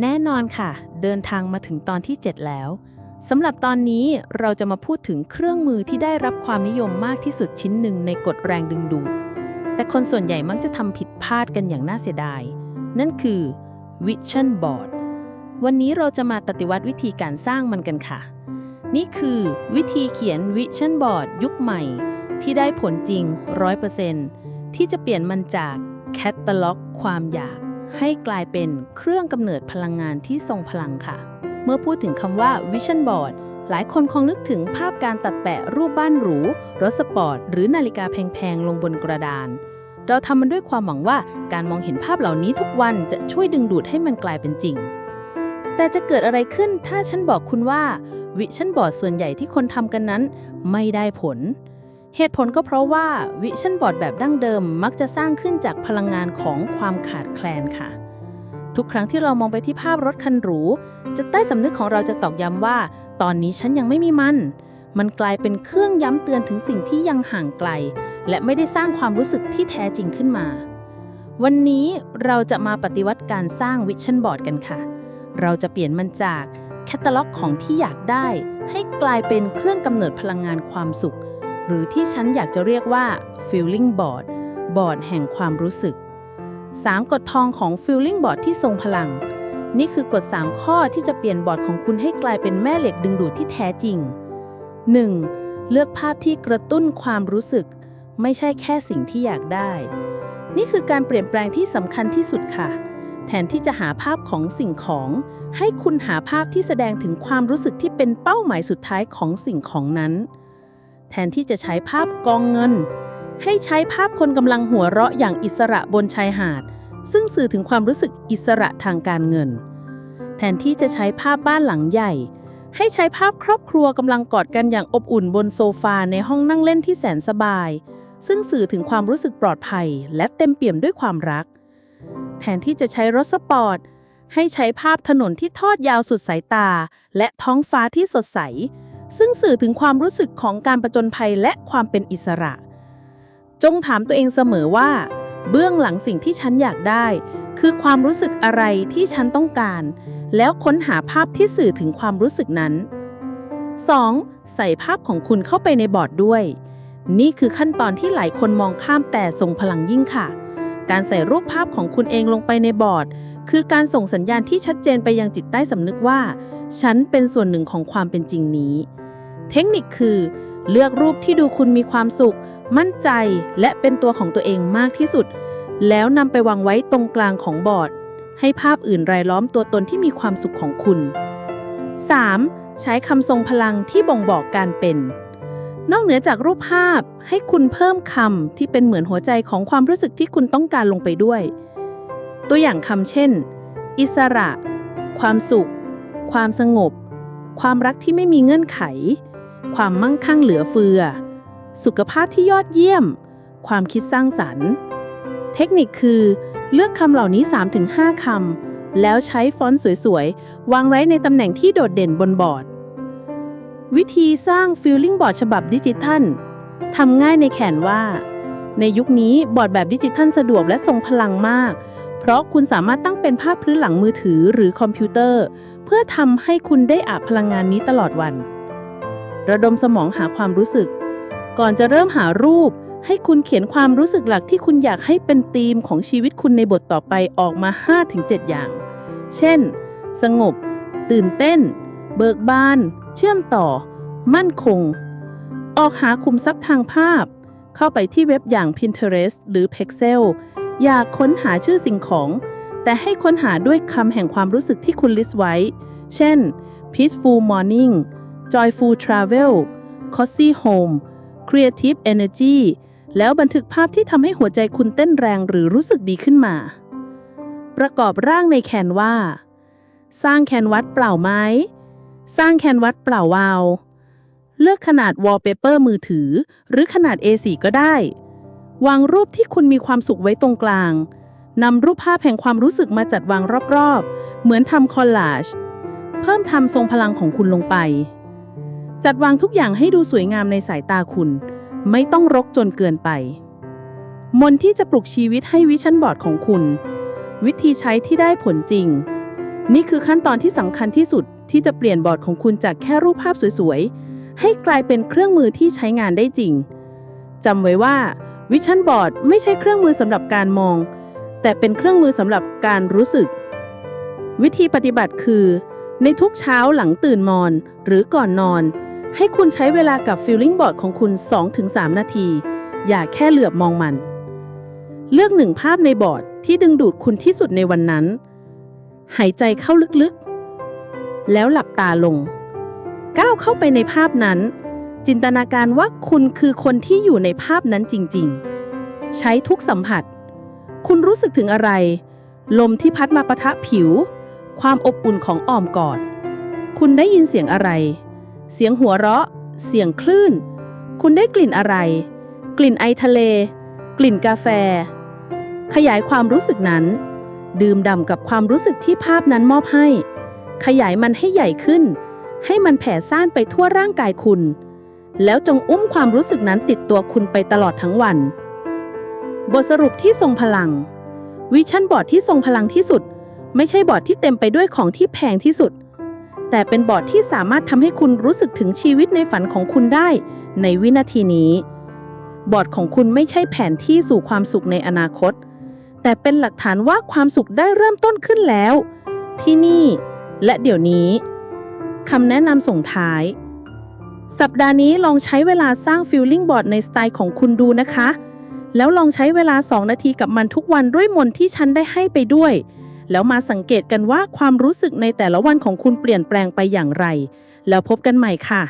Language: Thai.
แน่นอนค่ะ เดินทางมาถึงตอนที่ 7 แล้วสำหรับตอนนี้เราจะมาพูดถึงเครื่องมือที่ได้รับความนิยมมากที่สุดชิ้นหนึ่งในกฎแรงดึงดูด แต่คนส่วนใหญ่มักจะทำผิดพลาดกันอย่างน่าเสียดาย นั่นคือ Vision Board วันนี้เราจะมาปฏิวัติวิธีการสร้างมันกันค่ะ นี่คือวิธีเขียน Vision Board ยุคใหม่ ที่ได้ผลจริง 100%ที่จะเปลี่ยนมันจากแคตตาล็อก ความอยาก ให้กลายเป็นเครื่องกำเนิดพลังงานที่ทรงพลังค่ะ เมื่อพูดถึงคำว่า Vision Board หลายคนคงนึกถึงภาพการตัดแปะรูปบ้านหรู รถสปอร์ต หรือนาฬิกาแพงๆ ลงบนกระดาน เราทำมันด้วยความหวังว่าการมองเห็นภาพเหล่านี้ทุกวันจะช่วยดึงดูดให้มันกลายเป็นจริง แต่จะเกิดอะไรขึ้นถ้าฉันบอกคุณว่า วิชั่นบอร์ดส่วนใหญ่ที่คนทำกันนั้น ไม่ได้ผล เหตุผลก็เพราะว่าวิชั่นบอร์ดแบบดั้งเดิมมักจะสร้างขึ้นจากพลังงานของความขาดแคลนค่ะ ทุกครั้งที่เรามองไปที่ภาพรถคันหรู จะใต้สำนึกของเราจะตอกย้ำว่า ตอนนี้ฉันยังไม่มีมัน มันกลายเป็นเครื่องย้ำเตือนถึงสิ่งที่ยังห่างไกล และไม่ได้สร้างความรู้สึกที่แท้จริงขึ้นมา วันนี้เราจะมาปฏิวัติการสร้างวิชั่นบอร์ดกันค่ะ เราจะเปลี่ยนมันจากแคตตาล็อกของที่อยากได้ ให้กลายเป็นเครื่องกำเนิดพลังงานความสุข หรือที่ฉันอยากจะเรียกว่า feeling board บอร์ดแห่งความรู้สึก 3 กฎทองของ feeling board ที่ทรงพลัง นี่คือกฎ 3 ข้อที่จะเปลี่ยนบอร์ดของคุณให้กลายเป็นแม่เหล็กดึงดูดที่แท้จริง 1. เลือกภาพที่กระตุ้นความรู้สึก ไม่ใช่แค่สิ่งที่อยากได้ นี่คือการเปลี่ยนแปลงที่สำคัญที่สุดค่ะ แทนที่จะหาภาพของสิ่งของ ให้คุณหาภาพที่แสดงถึงความรู้สึกที่เป็นเป้าหมายสุดท้ายของสิ่งของนั้น แทนที่จะใช้ภาพกองเงิน ให้ใช้ภาพคนกำลังหัวเราะอย่างอิสระบนชายหาด ซึ่งสื่อถึงความรู้สึกอิสระทางการเงิน แทนที่จะใช้ภาพบ้านหลังใหญ่ ให้ใช้ภาพครอบครัวกำลังกอดกันอย่างอบอุ่นบนโซฟาในห้องนั่งเล่นที่แสนสบาย ซึ่งสื่อถึงความรู้สึกปลอดภัย และเต็มเปี่ยมด้วยความรัก แทนที่จะใช้รถสปอร์ตให้ใช้ภาพถนนที่ทอดยาวสุดสายตา และท้องฟ้าที่สดใส ซึ่งสื่อถึงความรู้สึกของการประจนภัยและความเป็นอิสระ จงถามตัวเองเสมอว่า เบื้องหลังสิ่งที่ฉันอยากได้ คือความรู้สึกอะไรที่ฉันต้องการ แล้วค้นหาภาพที่สื่อถึงความรู้สึกนั้น 2. ใส่ภาพของคุณเข้าไปในบอร์ดด้วย นี่คือขั้นตอนที่หลายคนมองข้ามแต่ทรงพลังยิ่งค่ะ การใส่รูปภาพของคุณเองลงไปในบอร์ด คือการส่งสัญญาณที่ชัดเจนไปยังจิตใต้สำนึกว่า ฉันเป็นส่วนหนึ่งของความเป็นจริงนี้ เทคนิคคือ เลือกรูปที่ดูคุณมีความสุข มั่นใจและเป็นตัวของตัวเองมากที่สุด แล้วนำไปวางไว้ตรงกลางของบอร์ด ให้ภาพอื่นรายล้อมตัวตนที่มีความสุขของคุณ 3. ใช้คำทรงพลังที่บ่งบอกการเป็น นอกเหนือจากรูปภาพให้คุณเพิ่มคำที่เป็นเหมือนหัวใจของความรู้สึกที่คุณต้องการลงไปด้วย ตัวอย่างคำเช่น อิสระ ความสุข ความสงบ ความรักที่ไม่มีเงื่อนไข ความมั่งคั่งเหลือเฟือ สุขภาพที่ยอดเยี่ยม ความคิดสร้างสรรค์ เทคนิคคือเลือกคำเหล่านี้ 3-5 คำ แล้วใช้ฟอนต์สวยๆ วางไว้ในตำแหน่งที่โดดเด่นบนบอร์ด วิธีสร้าง Feeling Board ฉบับดิจิทัลทำง่ายในแขนว่า ในยุคนี้บอร์ดแบบดิจิทัลสะดวกและทรงพลังมาก เพราะคุณสามารถตั้งเป็นภาพพื้นหลังมือถือหรือคอมพิวเตอร์ เพื่อทำให้คุณได้อาบพลังงานนี้ตลอดวัน ระดมสมองหาความรู้สึก ก่อนจะเริ่มหารูป ให้คุณเขียนความรู้สึกหลักที่คุณอยากให้เป็นธีมของชีวิตคุณในบทต่อไปออกมา 5-7 อย่าง เช่น สงบ ตื่นเต้น เบิกบาน เชื่อมต่อ มั่นคง ออกหาคุมทรัพย์ทางภาพ เข้าไปที่เว็บอย่าง Pinterest หรือ Pexel อยากค้นหาชื่อสิ่งของ แต่ให้ค้นหาด้วยคำแห่งความรู้สึกที่คุณลิสต์ไว้ เช่น peaceful morning joyful travel cozy home creative energy แล้วบันทึกภาพที่ทำให้หัวใจคุณเต้นแรงหรือรู้สึกดีขึ้นมา ประกอบร่างในแคนวาสร้างแคนวัสเปล่าไหมสร้างแคนวัสเปล่าวาว เลือกขนาดวอลเปเปอร์มือถือ หรือขนาด A4 ก็ได้ วางรูปที่คุณมีความสุขไว้ตรงกลางนำรูปภาพแห่งความรู้สึกมาจัดวางรอบๆ เหมือนทำคอลลาจ เพิ่มทำทรงพลังของคุณลงไป จัดวางทุกอย่างให้ดูสวยงามในสายตาคุณ ไม่ต้องรกจนเกินไป มนที่จะปลุกชีวิตให้วิชั่นบอร์ดของคุณ วิธีใช้ที่ได้ผลจริง นี่คือขั้นตอนที่สำคัญที่สุดที่จะเปลี่ยนบอร์ดของคุณจากแค่รูปภาพสวยๆ ให้กลายเป็นเครื่องมือที่ใช้งานได้จริงจำไว้ว่าวิชั่นบอร์ดไม่ใช่เครื่องมือสำหรับการมอง แต่เป็นเครื่องมือสำหรับการรู้สึก วิธีปฏิบัติคือ ในทุกเช้าหลังตื่นนอนหรือก่อนนอน ให้คุณใช้เวลากับฟิลลิ่งบอร์ดของคุณ 2-3 นาที อย่าแค่เหลือบมองมัน เลือกหนึ่งภาพในบอร์ดที่ดึงดูดคุณที่สุดในวันนั้น หายใจเข้าลึกๆ แล้วหลับตาลง ก้าวเข้าไปในภาพนั้น จินตนาการว่าคุณคือคนที่อยู่ในภาพนั้นจริงๆ ใช้ทุกสัมผัส คุณรู้สึกถึงอะไร ลมที่พัดมาปะทะผิว ความอบอุ่นของอ้อมกอด คุณได้ยินเสียงอะไร เสียงหัวเราะ เสียงคลื่น คุณได้กลิ่นอะไร กลิ่นไอทะเล กลิ่นกาแฟ ขยายความรู้สึกนั้น ดื่มด่ำกับความรู้สึกที่ภาพนั้นมอบให้ ขยายมันให้ใหญ่ขึ้น ให้มันแผ่ซ่านไปทั่วร่างกายคุณ แล้วจงอุ้มความรู้สึกนั้นติดตัวคุณไปตลอดทั้งวัน บทสรุปที่ทรงพลัง วิชั่นบอร์ดที่ทรงพลังที่สุด ไม่ใช่บอร์ดที่เต็มไปด้วยของที่แพงที่สุด แต่เป็นบอร์ดที่สามารถทำให้คุณรู้สึกถึงชีวิตในฝันของคุณได้ ในวินาทีนี้ บอร์ดของคุณไม่ใช่แผนที่สู่ความสุขในอนาคต แต่เป็นหลักฐานว่าความสุขได้เริ่มต้นขึ้นแล้ว ที่นี่ และเดี๋ยวนี้คำแนะนำส่งท้าย สัปดาห์นี้ลองใช้เวลาสร้างฟิลลิ่งบอร์ดในสไตล์ของคุณดูนะคะ แล้วลองใช้เวลา 2 นาทีกับมันทุกวันด้วยมนที่ฉันได้ให้ไปด้วย แล้วมาสังเกตกันว่าความรู้สึกในแต่ละวันของคุณเปลี่ยนแปลงไปอย่างไร แล้วพบกันใหม่ค่ะ